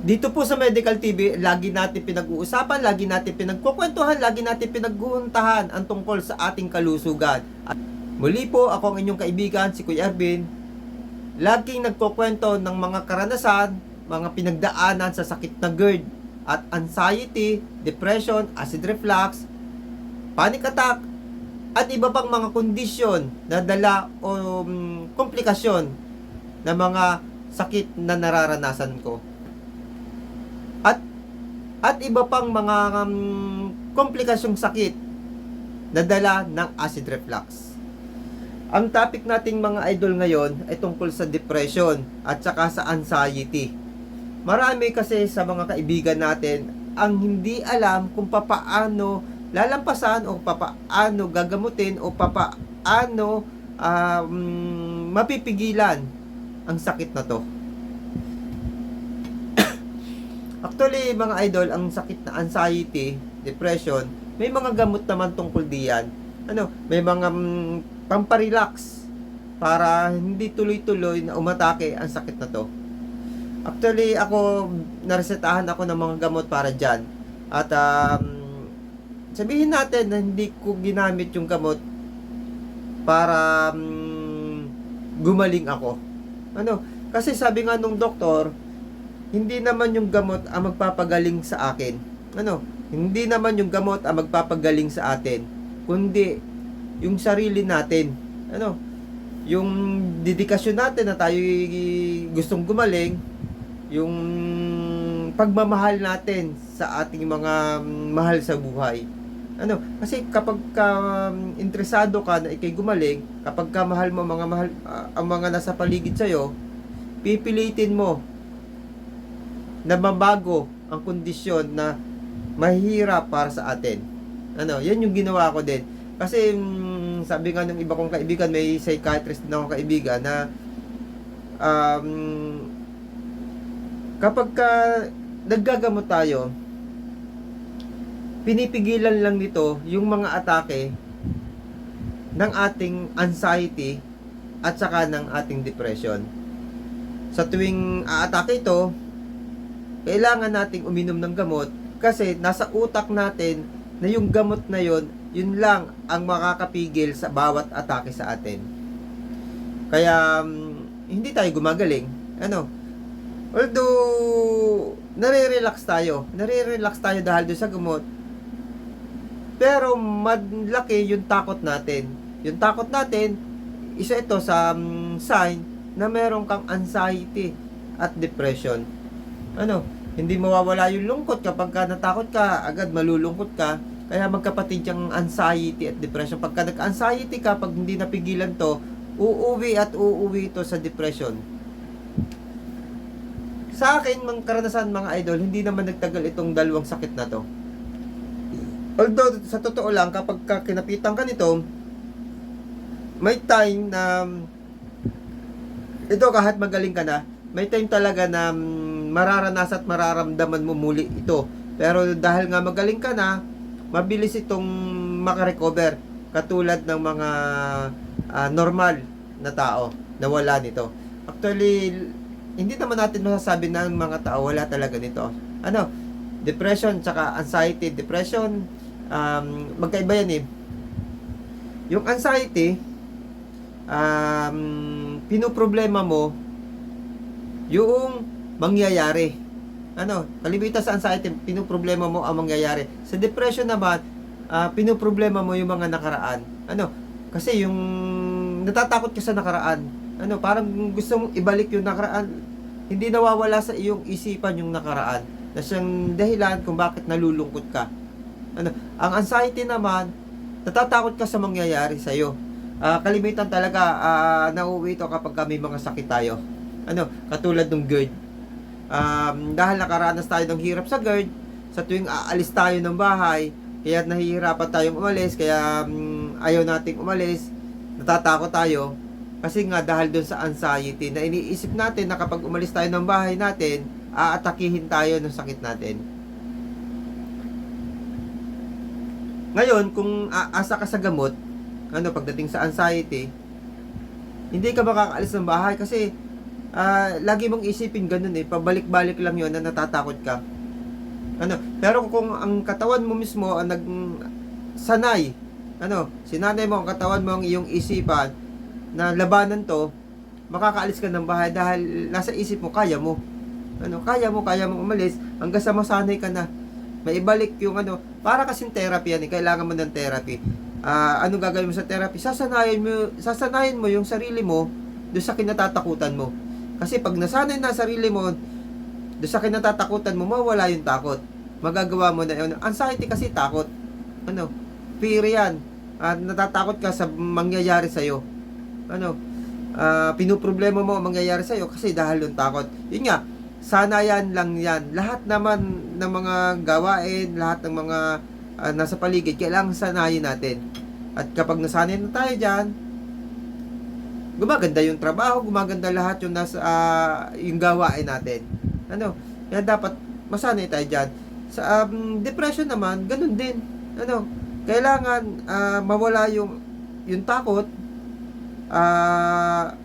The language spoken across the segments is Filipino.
Dito po sa Medical TV, lagi natin pinag-uusapan, lagi natin pinagkukwentuhan, lagi natin pinaghuntahan ang tungkol sa ating kalusugan. At muli po, ako ang inyong kaibigan, si Kuya Ervin. Laging nagkukwento ng mga karanasan, mga pinagdaanan sa sakit na GERD at anxiety, depression, acid reflux, panic attack, at iba pang mga kondisyon na dala o um, komplikasyon ng mga sakit na nararanasan ko. At iba pang mga um, komplikasyong sakit na dala ng acid reflux. Ang topic nating mga idol ngayon ay tungkol sa depression at saka sa anxiety. Marami kasi sa mga kaibigan natin ang hindi alam kung papaano lalampasan o papaano gagamutin o papaano um, mapipigilan ang sakit na to. Actually, mga idol, ang sakit na anxiety, depression, may mga gamot naman tungkol diyan. Ano, may mga mm, pamparelax para hindi tuloy-tuloy na umatake ang sakit na to. Actually, ako, naresetahan ako ng mga gamot para dyan. At, um, sabihin natin na hindi ko ginamit yung gamot para um, gumaling ako. Ano? Kasi sabi nga nung doktor, hindi naman yung gamot ang magpapagaling sa akin. Ano? Hindi naman yung gamot ang magpapagaling sa atin, kundi yung sarili natin. Ano? Yung dedikasyon natin na tayo gustong gumaling, yung pagmamahal natin sa ating mga mahal sa buhay. Ano? Kasi kapag ka um, interesado ka na ikay gumaling, kapag ka mahal mo mga mahal ah, ang mga nasa paligid sa pipilitin mo na mabago ang kondisyon na mahirap para sa atin. Ano, yan yung ginawa ko din. Kasi mm, sabi nga ng iba kong kaibigan, may psychiatrist din akong kaibigan na um, kapag ka naggagamot tayo, pinipigilan lang nito yung mga atake ng ating anxiety at saka ng ating depression. Sa tuwing aatake ito, kailangan nating uminom ng gamot kasi nasa utak natin na yung gamot na yon, yun lang ang makakapigil sa bawat atake sa atin. Kaya um, hindi tayo gumagaling. Ano? Although nare-relax tayo, nare-relax tayo dahil doon sa gamot. Pero malaki yung takot natin. Yung takot natin, isa ito sa um, sign na meron kang anxiety at depression ano, hindi mawawala yung lungkot kapag ka natakot ka, agad malulungkot ka. Kaya magkapatid yung anxiety at depression. Pagka nag-anxiety ka, pag hindi napigilan to, uuwi at uuwi ito sa depression. Sa akin, mga karanasan mga idol, hindi naman nagtagal itong dalawang sakit na to. Although, sa totoo lang, kapag ka kinapitan ka nito, may time na ito kahit magaling ka na, may time talaga na mm, mararanasan at mararamdaman mo muli ito. Pero dahil nga magaling ka na, mabilis itong makarecover. Katulad ng mga ah, normal na tao na wala nito. Actually, hindi naman natin masasabi na mga tao wala talaga nito. Ano? Depression, tsaka anxiety. Depression, um, magkaiba yan eh. Yung anxiety, um, pinoproblema mo yung mangyayari. Ano, kalimitan sa anxiety, pinoproblema mo ang mangyayari. Sa depression naman, uh, pinoproblema mo yung mga nakaraan. Ano, kasi yung natatakot ka sa nakaraan. Ano, parang gusto mong ibalik yung nakaraan. Hindi nawawala sa iyong isipan yung nakaraan. Na siyang dahilan kung bakit nalulungkot ka. Ano, ang anxiety naman, natatakot ka sa mangyayari sa iyo. Uh, kalimitan talaga uh, nauuwi ito kapag may mga sakit tayo. Ano, katulad ng GERD. Um, dahil nakaranas tayo ng hirap sa GERD, sa tuwing aalis tayo ng bahay, kaya nahihirapan tayong umalis, kaya um, ayaw nating umalis, natatakot tayo, kasi nga dahil doon sa anxiety na iniisip natin na kapag umalis tayo ng bahay natin, aatakihin tayo ng sakit natin. Ngayon, kung aasa ka sa gamot, ano, pagdating sa anxiety, hindi ka makakaalis ng bahay kasi ah, lagi mong isipin ganun eh, pabalik-balik lang yon na natatakot ka. Ano, pero kung ang katawan mo mismo ang nag sanay, ano, sinanay mo ang katawan mo ang iyong isipan na labanan to, makakaalis ka ng bahay dahil nasa isip mo, kaya mo. Ano, kaya mo, kaya mo umalis hanggang sa masanay ka na. Maibalik yung ano, para kasing therapy yan, eh, kailangan mo ng therapy. Ah, ano gagawin mo sa therapy? Sasanayin mo, sasanayin mo yung sarili mo doon sa kinatatakutan mo. Kasi pag nasanay na sarili mo doon sa kinatatakutan mo, mawala yung takot. Magagawa mo na yun. Anxiety kasi takot. Ano? Fear yan. At natatakot ka sa mangyayari sa'yo. Ano? Ah, pinoproblema mo ang mangyayari sa'yo kasi dahil yung takot. Yun nga, sanayan lang yan. Lahat naman ng mga gawain, lahat ng mga ah, nasa paligid, kailangan sanayin natin. At kapag nasanay na tayo dyan, gumaganda yung trabaho, gumaganda lahat yung nasa ah, yung gawain natin. Ano? Kaya dapat masanay tayo dyan. Sa um, depression naman, ganun din. Ano? Kailangan ah, mawala yung yung takot. Ah,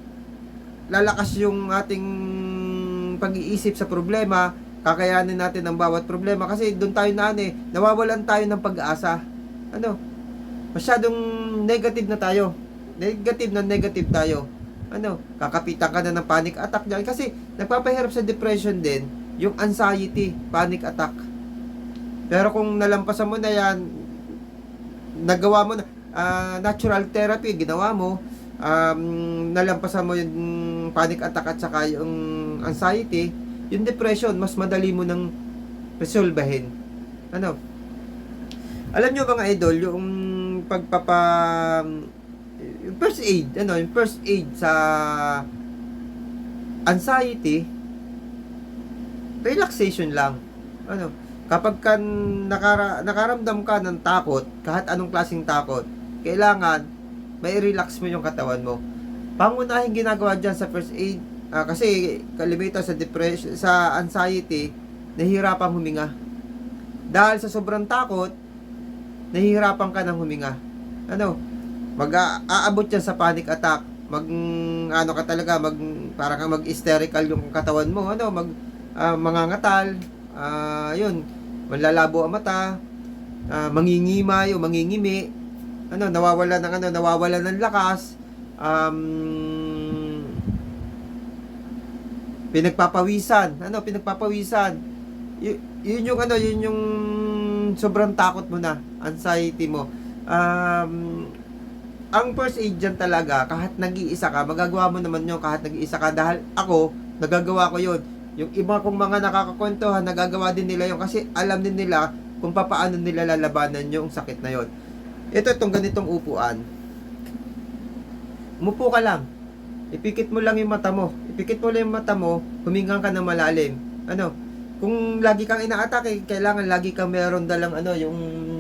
lalakas yung ating pag-iisip sa problema, kakayanin natin ang bawat problema kasi doon tayo na ano eh, nawawalan tayo ng pag-asa. Ano? Masyadong negative na tayo. Negative na negative tayo. Ano? Kakapitan ka na ng panic attack dyan. Kasi nagpapahirap sa depression din yung anxiety, panic attack. Pero kung nalampasan mo na yan, nagawa mo na, ah, natural therapy, ginawa mo, um, nalampasan mo yung panic attack at saka yung anxiety, yung depression, mas madali mo nang resolbahin. Ano? Alam nyo mga idol, yung pagpapa yung first aid, ano, yung first aid sa anxiety, relaxation lang. Ano, kapag ka nakara, nakaramdam ka ng takot, kahit anong klaseng takot, kailangan may relax mo yung katawan mo. Pangunahing ginagawa dyan sa first aid, ah, kasi kalimitan sa depression, sa anxiety, nahihirapan huminga. Dahil sa sobrang takot, nahihirapan ka ng huminga. Ano, mag-aabot yan sa panic attack. Mag, ano ka talaga, mag, para kang mag-hysterical yung katawan mo. Ano, mag, ah, mangangatal, ah, yun, manlalabo ang mata, ah, mangingimay o mangingimi, ano, nawawala ng ano, nawawala ng lakas, um, pinagpapawisan, ano, pinagpapawisan. Y- yun yung ano, yun yung sobrang takot mo na, anxiety mo. Um, ang first aid dyan talaga, kahit nag-iisa ka, magagawa mo naman yun kahit nag-iisa ka. Dahil ako, nagagawa ko yun. Yung iba kong mga nakakakwentuhan, nagagawa din nila yun kasi alam din nila kung papaano nila lalabanan yung sakit na yun. Ito itong ganitong upuan. Umupo ka lang. Ipikit mo lang yung mata mo. Ipikit mo lang yung mata mo, huminga ka na malalim. Ano? Kung lagi kang inaatake, kailangan lagi kang meron dalang ano, yung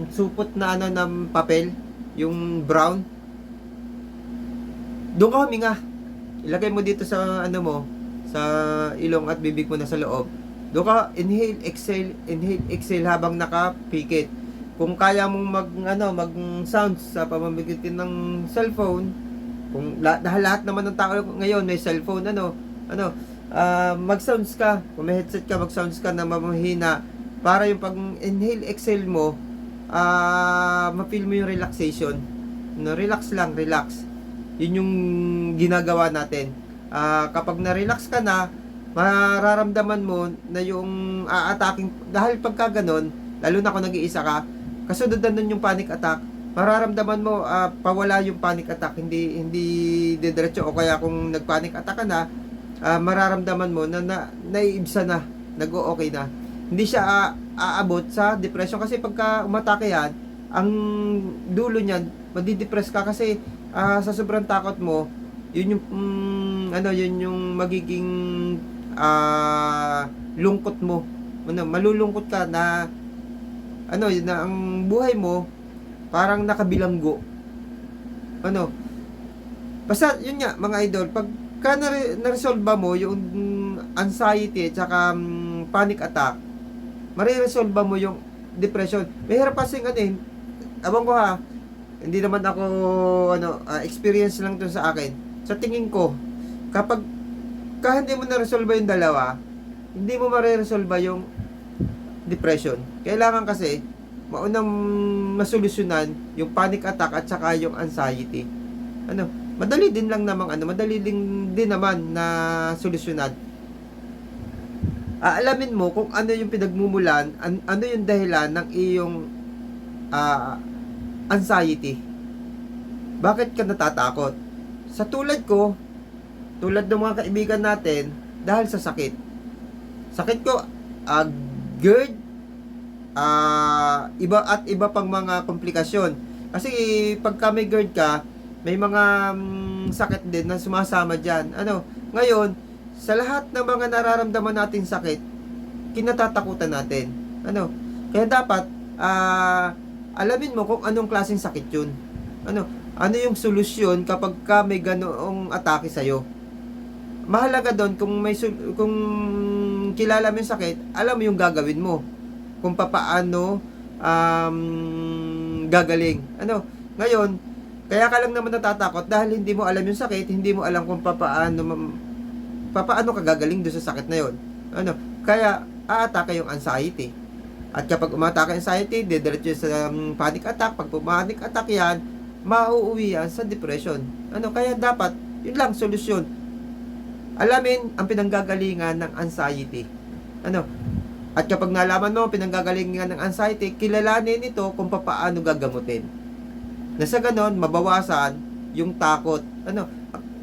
supot na ano ng papel, yung brown. Doon ka huminga. Ilagay mo dito sa ano mo, sa ilong at bibig mo na sa loob. Doon ka inhale, exhale, inhale, exhale habang nakapikit. Kung kaya mong mag ano, mag sounds sa pamamagitan ng cellphone, kung dahil lahat naman ng tao ngayon may cellphone ano, ano, ah, mag-sounds ka, kung may headset ka, mag-sounds ka na mamahina para yung pag inhale, exhale mo, ah, ma-feel mo yung relaxation. No, relax lang, relax. Yun yung ginagawa natin. Ah, kapag na-relax ka na, mararamdaman mo na yung a-attacking, dahil pagka ganon, lalo na kung nag-iisa ka, kasunod na nun yung panic attack, mararamdaman mo ah, pawala yung panic attack, hindi hindi didiretso o kaya kung nag-panic attack ka na, ah, mararamdaman mo na, na naiibsa na, nag-o-okay na. Hindi siya ah, aabot sa depression kasi pagka umatake yan, ang dulo niyan, madidepress ka kasi ah, sa sobrang takot mo, yun yung mm, ano, yun yung magiging ah, lungkot mo. Ano, malulungkot ka na ano, yun na ang buhay mo parang nakabilanggo. Ano? Basta yun nga mga idol, pagka na- na-resolve mo yung anxiety at saka mm, panic attack, mariresolve mo yung depression? Mahirap kasi ano eh, abang ko ha, hindi naman ako ano, ah, experience lang to sa akin. Sa tingin ko, kapag pagka hindi mo na-resolve yung dalawa, hindi mo mare-resolve yung depression. Kailangan kasi maunang masolusyonan yung panic attack at saka yung anxiety. Ano, madali din lang namang ano, madali din, din naman na solusyonan. Aalamin mo kung ano yung pinagmumulan, an- ano yung dahilan ng iyong ah, anxiety. Bakit ka natatakot? Sa tulad ko, tulad ng mga kaibigan natin, dahil sa sakit. Sakit ko, ah, GERD, ah, iba at iba pang mga komplikasyon. Kasi pagka may GERD ka, may mga mm, sakit din na sumasama dyan. Ano, ngayon, sa lahat ng mga nararamdaman nating sakit, kinatatakutan natin. Ano, kaya dapat, ah, alamin mo kung anong klaseng sakit yun. Ano, ano yung solusyon kapag ka may ganoong atake sa'yo. Mahalaga doon kung may kung kilala mo yung sakit, alam mo yung gagawin mo. Kung papaano um, gagaling. Ano, ngayon, kaya ka lang naman natatakot dahil hindi mo alam yung sakit, hindi mo alam kung papaano papaano ka gagaling doon sa sakit na yon. Ano, kaya aatake yung anxiety. At kapag umatake anxiety, didiretso sa um, panic attack. Pag panic attack yan, mauuwi yan sa depression. Ano, kaya dapat, yun lang, solusyon. Alamin ang pinanggagalingan ng anxiety. Ano, at kapag nalaman mo ang pinanggagalingan ng anxiety, kilalanin ito kung papaano gagamutin. Na sa ganon, mabawasan yung takot. Ano,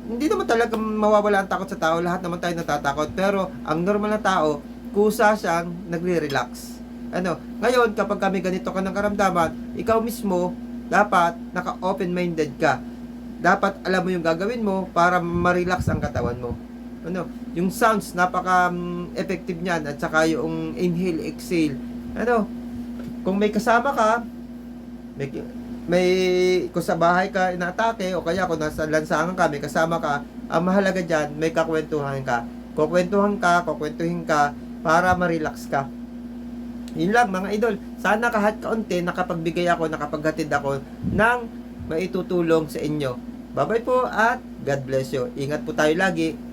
hindi naman talaga mawawala ang takot sa tao. Lahat naman tayo natatakot. Pero, ang normal na tao, kusa siyang nagre-relax. Ano, ngayon, kapag kami ganito ka ng karamdaman, ikaw mismo, dapat naka-open-minded ka. Dapat alam mo yung gagawin mo para ma-relax ang katawan mo. Ano, yung sounds, napaka-effective niyan. At saka yung inhale, exhale. Ano, kung may kasama ka, may, may kung sa bahay ka inaatake o kaya kung nasa lansangan ka, may kasama ka, ang mahalaga dyan, may kakwentuhan ka. Kukwentuhan ka, kukwentuhin ka, para ma-relax ka. Yun lang mga idol. Sana kahit kaunti nakapagbigay ako, nakapaghatid ako ng maitutulong sa inyo. Bye-bye po at God bless you. Ingat po tayo lagi.